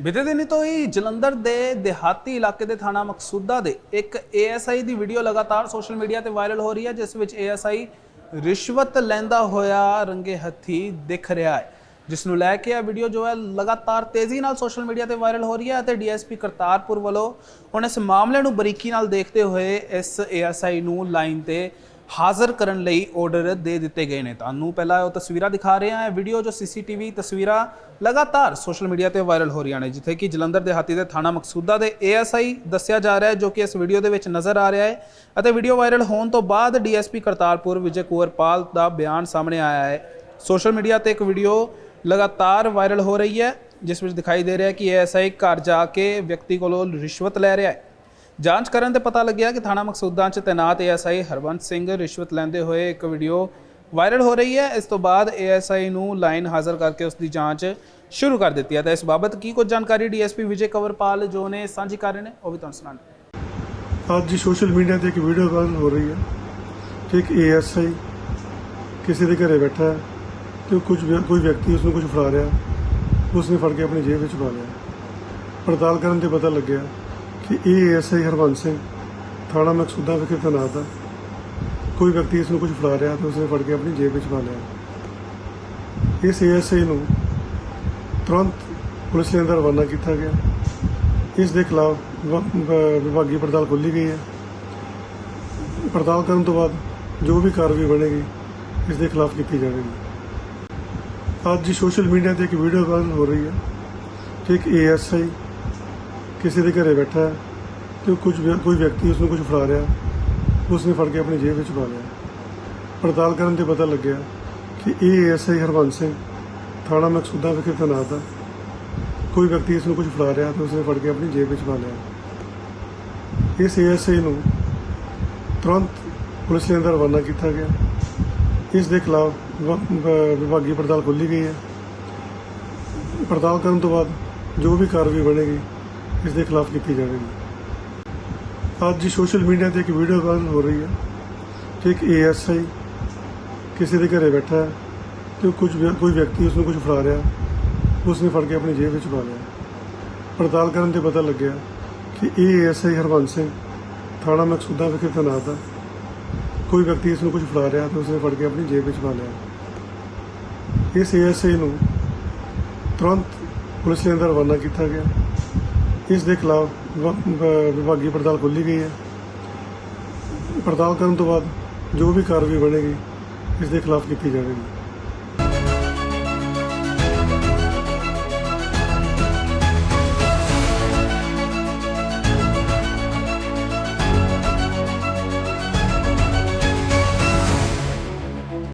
ਬੀਤੇ ਦਿਨੀ ਤੋਂ ਹੀ ਜਲੰਧਰ ਦੇ ਦਿਹਾਤੀ ਇਲਾਕੇ ਦੇ ਥਾਣਾ ਮਕਸੂਦਾ ਦੇ ਇੱਕ ਏਐਸਆਈ ਦੀ ਵੀਡੀਓ ਲਗਾਤਾਰ ਸੋਸ਼ਲ ਮੀਡੀਆ ਤੇ ਵਾਇਰਲ ਹੋ ਰਹੀ ਹੈ, ਜਿਸ ਵਿੱਚ ਏਐਸਆਈ ਰਿਸ਼ਵਤ ਲੈਂਦਾ ਹੋਇਆ ਰੰਗੇ ਹੱਥੀ ਦਿਖ ਰਿਹਾ ਹੈ। ਜਿਸ ਨੂੰ ਲੈ ਕੇ ਇਹ ਵੀਡੀਓ ਜੋ ਹੈ ਲਗਾਤਾਰ ਤੇਜ਼ੀ ਨਾਲ ਸੋਸ਼ਲ ਮੀਡੀਆ ਤੇ ਵਾਇਰਲ ਹੋ ਰਹੀ ਹੈ ਅਤੇ ਡੀਐਸਪੀ ਕਰਤਾਰਪੁਰ ਵੱਲੋਂ ਹੁਣ ਇਸ ਮਾਮਲੇ ਨੂੰ ਬਰੀਕੀ ਨਾਲ ਦੇਖਦੇ ਹੋਏ ਇਸ ਏਐਸਆਈ ਨੂੰ ਲਾਈਨ ਤੇ ਹਾਜ਼ਰ ਕਰਨ ਲਈ ਆਰਡਰ ਦੇ ਦਿੱਤੇ ਗਏ ਨੇ। ਤੁਹਾਨੂੰ ਪਹਿਲਾਂ ਉਹ ਤਸਵੀਰਾਂ ਦਿਖਾ ਰਹੇ ਹਾਂ। ਵੀਡੀਓ ਜੋ ਸੀਸੀਟੀਵੀ ਤਸਵੀਰਾਂ ਲਗਾਤਾਰ ਸੋਸ਼ਲ ਮੀਡੀਆ ਤੇ ਵਾਇਰਲ ਹੋ ਰਹੀਆਂ ਨੇ, ਜਿੱਥੇ ਕਿ ਜਲੰਧਰ ਦਿਹਾਤੀ ਦੇ ਥਾਣਾ ਮਕਸੂਦਾ ਦੇ ਏਐਸਆਈ ਦੱਸਿਆ ਜਾ ਰਿਹਾ ਹੈ, ਜੋ ਕਿ ਇਸ ਵੀਡੀਓ ਦੇ ਵਿੱਚ ਨਜ਼ਰ ਆ ਰਿਹਾ ਹੈ। ਅਤੇ ਵੀਡੀਓ ਵਾਇਰਲ ਹੋਣ ਤੋਂ ਬਾਅਦ ਡੀਐਸਪੀ ਕਰਤਾਰਪੁਰ ਵਿਜੇ ਕੁਵਰਪਾਲ ਦਾ ਬਿਆਨ ਸਾਹਮਣੇ ਆਇਆ ਹੈ। ਸੋਸ਼ਲ ਮੀਡੀਆ ਤੇ ਇੱਕ ਵੀਡੀਓ ਲਗਾਤਾਰ ਵਾਇਰਲ ਹੋ ਰਹੀ ਹੈ, ਜਿਸ ਵਿੱਚ ਦਿਖਾਈ ਦੇ ਰਿਹਾ ਹੈ ਕਿ ਏਐਸਆਈ ਘਰ ਜਾ ਕੇ ਵਿਅਕਤੀ ਕੋਲੋਂ ਰਿਸ਼ਵਤ ਲੈ ਰਿਹਾ ਹੈ। ਜਾਂਚ ਕਰਨ ਤੇ ਪਤਾ ਲੱਗਿਆ ਕਿ ਥਾਣਾ ਮਕਸੂਦਾਂ 'ਚ ਤੈਨਾਤ ਏਐਸਆਈ ਹਰਵੰਤ ਸਿੰਘ ਰਿਸ਼ਵਤ ਲੈਂਦੇ ਹੋਏ ਇੱਕ ਵੀਡੀਓ ਵਾਇਰਲ ਹੋ ਰਹੀ ਹੈ। ਇਸ ਤੋਂ ਬਾਅਦ ਏਐਸਆਈ ਨੂੰ ਲਾਈਨ ਹਾਜ਼ਰ ਕਰਕੇ ਉਸ ਦੀ ਜਾਂਚ ਸ਼ੁਰੂ ਕਰ ਦਿੱਤੀ ਹੈ। ਤਾਂ ਇਸ ਬਾਬਤ ਕੀ ਕੁਝ ਜਾਣਕਾਰੀ ਡੀਐਸਪੀ ਵਿਜੇ ਕਵਰਪਾਲ ਜੋ ਨੇ ਸਾਂਝੀ ਕਰ ਰਹੇ ਨੇ, ਉਹ ਵੀ ਤੁਹਾਨੂੰ ਸੁਣਾਉਣ ਅੱਜ ਸੋਸ਼ਲ ਮੀਡੀਆ ਤੇ ਇੱਕ ਵੀਡੀਓ ਵਾਇਰਲ ਹੋ ਰਹੀ ਹੈ ਕਿ ਇੱਕ ਏਐਸਆਈ ਕਿਸੇ ਦੇ ਘਰੇ ਬੈਠਾ ਹੈ ਤੇ ਕੁਝ ਕੋਈ ਵਿਅਕਤੀ ਉਸ ਨੂੰ ਕੁਝ ਫੜਾ ਰਿਹਾ ਉਸ ਨੇ ਫੜ ਕੇ ਆਪਣੀ ਜੇਬ ਵਿੱਚ ਪਾ ਲਿਆ ਪੜਤਾਲ ਕਰਨ ਤੇ ਪਤਾ ਲੱਗਿਆ ਕਿ ਇਹ ਏਐਸਆਈ ਹਰਵੰਤ ਸਿੰਘ ਥਾਣਾ ਮਕਸੂਦਾ ਵਿਖੇ ਤੈਨਾਤ ਹੈ ਕੋਈ ਵਿਅਕਤੀ ਇਸ ਨੂੰ ਕੁਝ ਫੜਾ ਰਿਹਾ ਤੇ ਉਸਨੇ ਫੜ ਕੇ ਆਪਣੀ ਜੇਬ ਵਿੱਚ ਪਾ ਲਿਆ। ਇਸ ਏਐਸਆਈ ਨੂੰ ਤੁਰੰਤ ਪੁਲਿਸ ਦੇ ਅੰਦਰ ਰਵਾਨਾ ਕੀਤਾ ਗਿਆ। ਇਸ ਦੇ ਖਿਲਾਫ ਵਿਭਾ- ਵਿਭਾਗੀ ਪੜਤਾਲ ਖੋਲ੍ਹੀ ਗਈ ਹੈ। ਪੜਤਾਲ ਕਰਨ ਤੋਂ ਬਾਅਦ ਜੋ ਵੀ ਕਾਰਵਾਈ ਬਣੇਗੀ, ਇਸ ਦੇ ਖਿਲਾਫ ਕੀਤੀ ਜਾਵੇਗੀ। ਅੱਜ ਸੋਸ਼ਲ ਮੀਡੀਆ ਤੇ ਇੱਕ ਵੀਡੀਓ ਵਾਇਰਲ ਹੋ ਰਹੀ ਹੈ ਕਿ ਇੱਕ ਏਐਸਆਈ ਕਿਸੇ ਦੇ ਘਰੇ ਬੈਠਾ ਹੈ ਤੇ ਕੁਝ ਕੋਈ ਵਿਅਕਤੀ ਉਸ ਨੂੰ ਕੁਝ ਫੜਾ ਰਿਹਾ ਉਸ ਨੇ ਫੜ ਕੇ ਆਪਣੀ ਜੇਬ ਵਿੱਚ ਪਾ ਲਿਆ ਪੜਤਾਲ ਕਰਨ ਤੇ ਪਤਾ ਲੱਗਿਆ ਕਿ ਇਹ ਏਐਸਆਈ ਹਰਵੰਤ ਸਿੰਘ ਥਾਣਾ ਮਕਸੂਦਾ ਵਿਖੇ ਤੈਨਾਤ ਹੈ। ਕੋਈ ਵਿਅਕਤੀ ਇਸ ਨੂੰ ਕੁਝ ਫੜਾ ਰਿਹਾ ਤੇ ਉਸਨੇ ਫੜ ਕੇ ਆਪਣੀ ਜੇਬ ਵਿੱਚ ਪਾ ਲਿਆ ਇਸ ਏਐਸਆਈ ਨੂੰ ਤੁਰੰਤ ਪੁਲਿਸ ਦੇ ਅੰਦਰ ਰਵਾਨਾ ਕੀਤਾ ਗਿਆ। ਇਸ ਦੇ ਖਿਲਾਫ ਵਿਭਾ- ਵਿਭਾਗੀ ਪੜਤਾਲ ਖੋਲ੍ਹੀ ਗਈ ਹੈ। ਪੜਤਾਲ ਕਰਨ ਤੋਂ ਬਾਅਦ ਜੋ ਵੀ ਕਾਰਵਾਈ ਬਣੇਗੀ ਇਸ ਦੇ ਖਿਲਾਫ ਕੀਤੀ ਜਾਵੇਗੀ ਅੱਜ ਸੋਸ਼ਲ ਮੀਡੀਆ ਤੇ ਇੱਕ ਵੀਡੀਓ ਵਾਇਰਲ ਹੋ ਰਹੀ ਹੈ ਕਿ ਇੱਕ ਏਐਸਆਈ ਕਿਸੇ ਦੇ ਘਰੇ ਬੈਠਾ ਹੈ ਤੇ ਉਹ ਕੁਝ ਕੋਈ ਵਿਅਕਤੀ ਉਸ ਨੂੰ ਕੁਝ ਫੜਾ ਰਿਹਾ ਉਸ ਨੇ ਫੜ ਕੇ ਆਪਣੀ ਜੇਬ ਵਿੱਚ ਪਾ ਲਿਆ ਪੜਤਾਲ ਕਰਨ ਤੇ ਪਤਾ ਲੱਗਿਆ ਕਿ ਇਹ ਐਸਆਈ ਹਰਵੰਤ ਸਿੰਘ ਥਾਣਾ ਮਕਸੂਦਾ ਵਿਖੇ ਤੈਨਾਤ ਹੈ। ਕੋਈ ਵਿਅਕਤੀ ਇਸ ਨੂੰ ਕੁਝ ਫੜਾ ਰਿਹਾ ਤੇ ਉਸਨੇ ਫੜ ਕੇ ਆਪਣੀ ਜੇਬ ਵਿੱਚ ਪਾ ਲਿਆ ਇਸ ਐਸਆਈ ਨੂੰ ਤੁਰੰਤ ਪੁਲਿਸ ਦੇ ਅੰਦਰ ਰਵਾਨਾ ਕੀਤਾ ਗਿਆ। ਇਸ ਦੇ ਖਿਲਾਫ ਵਿਭਾ- ਵਿਭਾਗੀ ਪੜਤਾਲ ਖੋਲੀ ਗਈ ਹੈ। ਪੜਤਾਲ ਕਰਨ ਤੋਂ ਬਾਅਦ ਜੋ ਵੀ ਕਾਰਵਾਈ ਬਣੇਗੀ, ਇਸ ਦੇ ਖਿਲਾਫ ਕੀਤੀ ਜਾਵੇਗੀ।